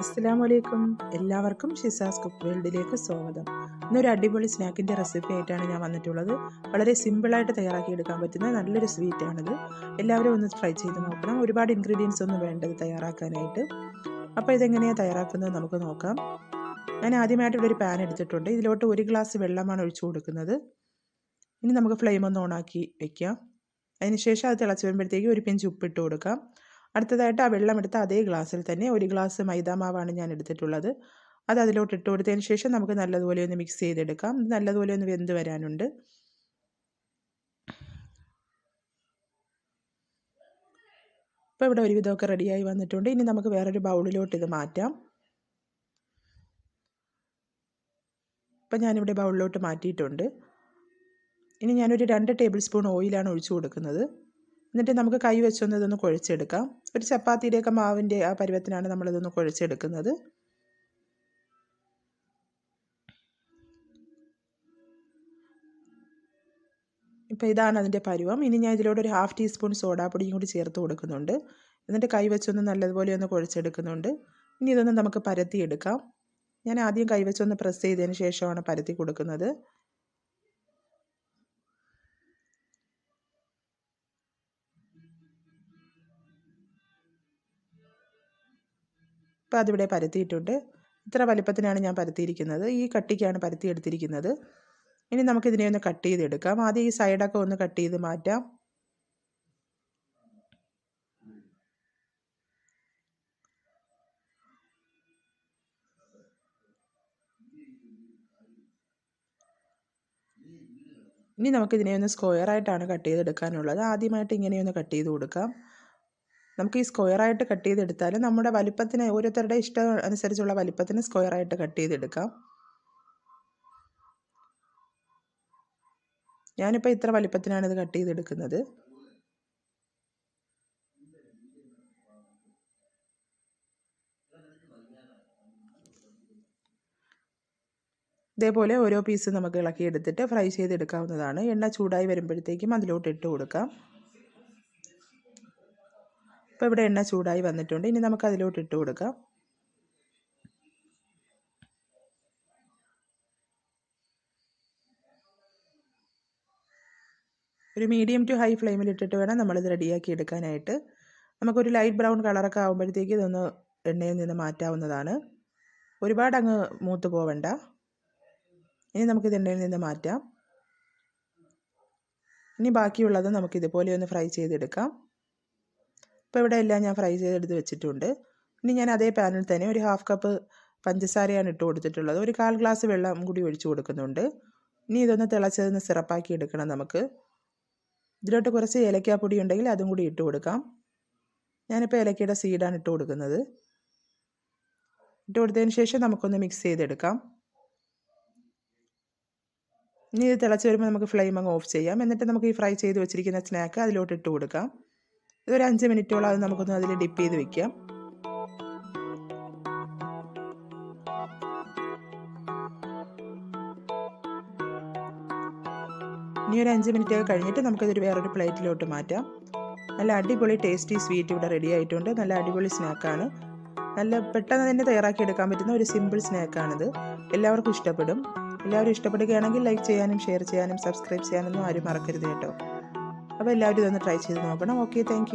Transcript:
അസ്സലാമു അലൈക്കും എല്ലാവർക്കും ഷിസാസ് കുക്ക് വേൾഡിലേക്ക് സ്വാഗതം. ഇന്നൊരു അടിപൊളി സ്നാക്കിന്റെ റെസിപ്പി ആയിട്ടാണ് ഞാൻ വന്നിട്ടുള്ളത്. വളരെ സിമ്പിളായിട്ട് തയ്യാറാക്കി എടുക്കാൻ പറ്റുന്ന നല്ലൊരു സ്വീറ്റാണിത് എല്ലാവരും ഒന്ന് ട്രൈ ചെയ്ത് നോക്കണം. ഒരുപാട് ഇൻഗ്രീഡിയൻസ് ഒന്നും വേണ്ടത് തയ്യാറാക്കാനായിട്ട്. അപ്പോൾ ഇതെങ്ങനെയാണ് തയ്യാറാക്കുന്നത് നമുക്ക് നോക്കാം. ഞാൻ ആദ്യമായിട്ട് ഇവിടെ ഒരു പാൻ എടുത്തിട്ടുണ്ട്. ഇതിലോട്ട് ഒരു ഗ്ലാസ് വെള്ളമാണ് ഒഴിച്ചു കൊടുക്കുന്നത്. ഇനി നമുക്ക് ഫ്ലെയിം ഒന്ന് ഓണാക്കി വയ്ക്കാം അതിനുശേഷം അത് തിളച്ച് വരുമ്പോഴത്തേക്ക് ഒരു പിഞ്ച് ഉപ്പിട്ട് കൊടുക്കാം. അടുത്തതായിട്ട് ആ വെള്ളം എടുത്ത അതേ ഗ്ലാസ്സിൽ തന്നെ ഒരു ഗ്ലാസ് മൈദാമാവാണ് ഞാൻ എടുത്തിട്ടുള്ളത്. അത് അതിലോട്ട് ഇട്ട് കൊടുത്തതിന് ശേഷം നമുക്ക് നല്ലതുപോലെ ഒന്ന് മിക്സ് ചെയ്തെടുക്കാം. നല്ലതുപോലെ ഒന്ന് വെന്ത് വരാനുണ്ട്. ഇപ്പോൾ ഇവിടെ ഒരുവിധമൊക്കെ റെഡിയായി വന്നിട്ടുണ്ട്. ഇനി നമുക്ക് വേറൊരു ബൗളിലോട്ട് ഇത് മാറ്റാം. ഇപ്പം ഞാനിവിടെ ബൗളിലോട്ട് മാറ്റിയിട്ടുണ്ട്. ഇനി ഞാനൊരു രണ്ട് ടേബിൾ സ്പൂൺ ഓയിലാണ് ഒഴിച്ചു കൊടുക്കുന്നത്. എന്നിട്ട് നമുക്ക് കൈ വെച്ചൊന്ന് ഇതൊന്ന് കുഴച്ചെടുക്കാം. ഒരു ചപ്പാത്തിയുടെയൊക്കെ മാവിന്റെ ആ പരുവത്തിനാണ് നമ്മളിതൊന്ന് കുഴച്ചെടുക്കുന്നത്. ഇപ്പോൾ ഇതാണ് അതിന്റെ പരുവം. ഇനി ഞാൻ ഇതിലൂടെ ഒരു ഹാഫ് ടീസ്പൂൺ സോഡാപ്പൊടിയും കൂടി ചേർത്ത് കൊടുക്കുന്നുണ്ട്. എന്നിട്ട് കൈ വെച്ചൊന്ന് നല്ലതുപോലെ ഒന്ന് കുഴച്ചെടുക്കുന്നുണ്ട്. ഇനി ഇതൊന്ന് നമുക്ക് പരത്തിയെടുക്കാം. ഞാൻ ആദ്യം കൈ വെച്ചൊന്ന് പ്രസ് ചെയ്തതിന് ശേഷമാണ് പരത്തി കൊടുക്കുന്നത്. ഇപ്പോൾ അതിവിടെ പരത്തിയിട്ടുണ്ട്. ഇത്ര വലിപ്പത്തിനാണ് ഞാൻ പരത്തിയിരിക്കുന്നത്. ഈ കട്ടിക്കാണ് പരത്തി എടുത്തിരിക്കുന്നത് ഇനി നമുക്കിതിനെ ഒന്ന് കട്ട് ചെയ്തെടുക്കാം. ആദ്യം ഈ സൈഡൊക്കെ ഒന്ന് കട്ട് ചെയ്ത് മാറ്റാം. ഇനി നമുക്കിതിനെ ഒന്ന് സ്ക്വയറായിട്ടാണ് കട്ട് ചെയ്തെടുക്കാനുള്ളത്. ആദ്യമായിട്ട് ഇങ്ങനെയൊന്ന് കട്ട് ചെയ്ത് കൊടുക്കാം. നമുക്ക് ഈ സ്ക്വയറായിട്ട് കട്ട് ചെയ്തെടുത്താൽ നമ്മുടെ വലിപ്പത്തിന് ഓരോരുത്തരുടെ ഇഷ്ടം അനുസരിച്ചുള്ള വലിപ്പത്തിന് സ്ക്വയറായിട്ട് കട്ട് ചെയ്തെടുക്കാം. ഞാനിപ്പോൾ ഇത്ര വലിപ്പത്തിനാണ് ഇത് കട്ട് ചെയ്തെടുക്കുന്നത്. ഇതേപോലെ ഓരോ പീസ് നമുക്ക് ഇളക്കിയെടുത്തിട്ട് ഫ്രൈ ചെയ്തെടുക്കാവുന്നതാണ്. എണ്ണ ചൂടായി വരുമ്പോഴത്തേക്കും അതിലോട്ട് ഇട്ട് കൊടുക്കാം. ഇപ്പോൾ ഇവിടെ എണ്ണ ചൂടായി വന്നിട്ടുണ്ട്. ഇനി നമുക്ക് അതിലോട്ട് ഇട്ട് കൊടുക്കാം. ഒരു മീഡിയം ടു ഹൈ ഫ്ലെയിമിൽ ഇട്ടിട്ട് വേണം നമ്മളിത് റെഡിയാക്കി എടുക്കാനായിട്ട്. നമുക്കൊരു ലൈറ്റ് ബ്രൗൺ കളറൊക്കെ ആകുമ്പോഴത്തേക്ക് ഇതൊന്ന് എണ്ണയിൽ നിന്ന് മാറ്റാവുന്നതാണ്. ഒരുപാട് അങ്ങ് മൂത്ത് പോവണ്ട. ഇനി നമുക്കിത് എണ്ണയിൽ നിന്ന് മാറ്റാം. ഇനി ബാക്കിയുള്ളത് നമുക്കിതുപോലെ ഒന്ന് ഫ്രൈ ചെയ്തെടുക്കാം. ഇപ്പോൾ ഇവിടെ എല്ലാം ഞാൻ ഫ്രൈ ചെയ്തെടുത്ത് വെച്ചിട്ടുണ്ട്. ഇനി ഞാൻ അതേ പാനിൽ തന്നെ ഒരു ഹാഫ് കപ്പ് പഞ്ചസാരയാണ് ഇട്ട് കൊടുത്തിട്ടുള്ളത്. ഒരു കാൽ ഗ്ലാസ് വെള്ളം കൂടി ഒഴിച്ചു കൊടുക്കുന്നുണ്ട്. ഇനി ഇതൊന്ന് തിളച്ചതൊന്ന് സിറപ്പാക്കി എടുക്കണം നമുക്ക്. ഇതിലോട്ട് കുറച്ച് ഏലക്കാപ്പൊടി ഉണ്ടെങ്കിൽ അതും കൂടി ഇട്ട് കൊടുക്കാം. ഞാനിപ്പോൾ ഏലക്കയുടെ സീഡാണ് ഇട്ട് കൊടുക്കുന്നത്. ഇട്ട് കൊടുത്തതിന് ശേഷം നമുക്കൊന്ന് മിക്സ് ചെയ്തെടുക്കാം. ഇനി ഇത് തിളച്ച് വരുമ്പോൾ നമുക്ക് ഫ്ലെയിം അങ്ങ് ഓഫ് ചെയ്യാം. എന്നിട്ട് നമുക്ക് ഈ ഫ്രൈ ചെയ്ത് വെച്ചിരിക്കുന്ന സ്നാക്ക് അതിലോട്ട് ഇട്ട് കൊടുക്കാം. ഇതൊരു അഞ്ച് മിനിറ്റോളം അത് നമുക്കൊന്ന് അതിൽ ഡിപ്പ് ചെയ്ത് വെക്കാം ഇനി ഒരു അഞ്ച് മിനിറ്റ് ഒക്കെ കഴിഞ്ഞിട്ട് നമുക്കിതൊരു വേറൊരു പ്ലേറ്റിലോട്ട് മാറ്റാം. നല്ല അടിപൊളി ടേസ്റ്റി സ്വീറ്റ് ഇവിടെ റെഡി ആയിട്ടുണ്ട്. നല്ല അടിപൊളി സ്നാക്കാണ് നല്ല പെട്ടെന്ന് തന്നെ തയ്യാറാക്കി എടുക്കാൻ പറ്റുന്ന ഒരു സിമ്പിൾ സ്നാക്കാണിത് എല്ലാവർക്കും ഇഷ്ടപ്പെടും. എല്ലാവരും ഇഷ്ടപ്പെടുകയാണെങ്കിൽ ലൈക്ക് ചെയ്യാനും ഷെയർ ചെയ്യാനും സബ്സ്ക്രൈബ് ചെയ്യാനൊന്നും ആരും മറക്കരുത് കേട്ടോ. അപ്പോൾ എല്ലാവരും ഇതൊന്ന് ട്രൈ ചെയ്ത് നോക്കണം. Okay thank